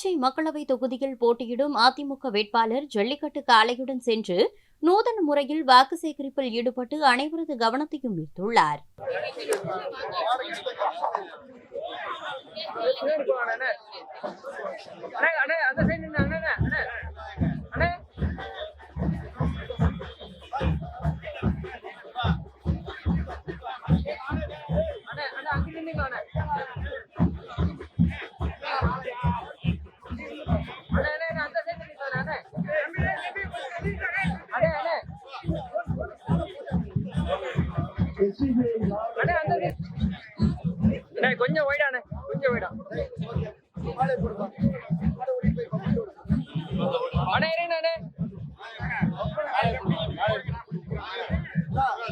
திருச்சி மக்களவை தொகுதியில் போட்டியிடும் அதிமுக வேட்பாளர் ஜல்லிக்கட்டு காளையுடன் சென்று நூதன முறையில் வாக்கு சேகரிப்பில் ஈடுபட்டு அனைவரது கவனத்தையும் ஈர்த்துள்ளார் அண்ணே கொஞ்சம் வைடா. அண்ணே கொஞ்சம் வைடா அண்ணே. இருங்க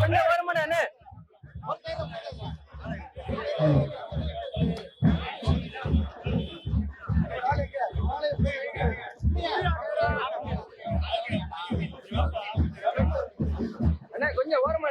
கொஞ்சம் வருமாண்ணே அண்ணே கொஞ்சம் ஓரமா